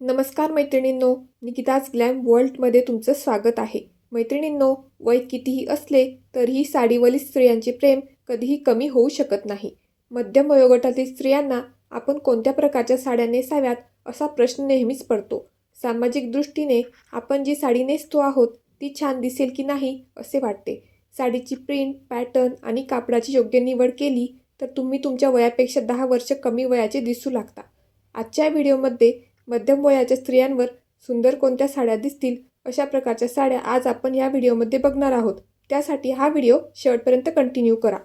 नमस्कार मैत्रिणींनो निकिताज ग्लॅम वर्ल्डमध्ये तुमचं स्वागत आहे. मैत्रिणींनो वय कितीही असले तरीही साडीवरील स्त्रियांचे प्रेम कधीही कमी होऊ शकत नाही. मध्यम वयोगटातील स्त्रियांना आपण कोणत्या प्रकारच्या साड्या नेसाव्यात असा प्रश्न नेहमीच पडतो. सामाजिक दृष्टीने आपण जी साडी नेसतो आहोत ती छान दिसेल की नाही असे वाटते. साडीची प्रिंट पॅटर्न आणि कापडाची योग्य निवड केली तर तुम्ही तुमच्या वयापेक्षा दहा वर्ष कमी वयाचे दिसू लागता. आजच्या व्हिडिओमध्ये मध्यम वयाच्या स्त्रियांवर सुंदर कोणत्या साड्या दिसतील अशा प्रकारच्या साड्या आज आपण या व्हिडिओमध्ये बघणार आहोत. त्यासाठी हा व्हिडिओ शेवटपर्यंत कंटिन्यू करा.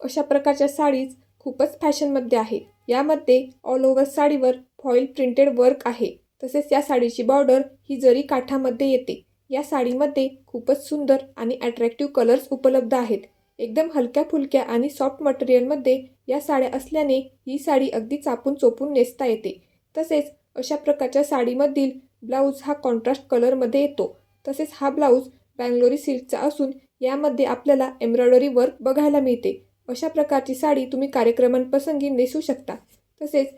अशा प्रकारच्या साडीज खूपच फॅशनमध्ये आहेत यामध्ये ऑल ओव्हर साडीवर फॉईल प्रिंटेड वर्क आहे. तसेच या साडीची बॉर्डर ही जरी काठामध्ये येते या साडीमध्ये खूपच सुंदर आणि अट्रॅक्टिव्ह कलर्स उपलब्ध आहेत. एकदम हलक्या फुलक्या आणि सॉफ्ट मटेरियलमध्ये या साड्या असल्याने ही साडी अगदी चापून चोपून नेसता येते. तसेच अशा प्रकारच्या साडीमधील ब्लाऊज हा कॉन्ट्रास्ट कलरमध्ये येतो. तसेच हा ब्लाऊज बँगलोरी सिल्कचा असून यामध्ये आपल्याला एम्ब्रॉयडरी वर्क बघायला मिळते. अशा प्रकारची साडी तुम्ही कार्यक्रमांप्रसंगी नेसू शकता. तसेच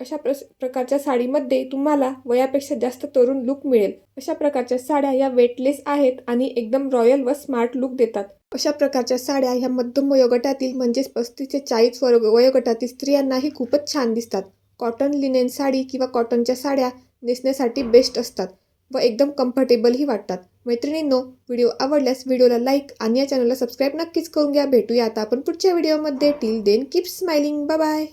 अशा प्रस प्रकारच्या साडीमध्ये तुम्हाला वयापेक्षा जास्त तरुण लुक मिळेल. अशा प्रकारच्या साड्या या वेटलेस आहेत आणि एकदम रॉयल व स्मार्ट लुक देतात. अशा प्रकारच्या साड्या ह्या मध्यम वयोगटातील म्हणजेच पस्तीस ते चाळीस वर्ग वयोगटातील स्त्रियांनाही खूपच छान दिसतात. कॉटन लिनेन साडी किंवा कॉटनच्या साड्या नेसण्यासाठी बेस्ट असतात व एकदम कम्फर्टेबलही वाटतात. मैत्रिणींनो व्हिडिओ आवडल्यास व्हिडिओला लाईक आणि या चॅनलला सबस्क्राईब नक्कीच करून घ्या. भेटूया आता आपण पुढच्या व्हिडिओमध्ये. Till then keep smiling. Bye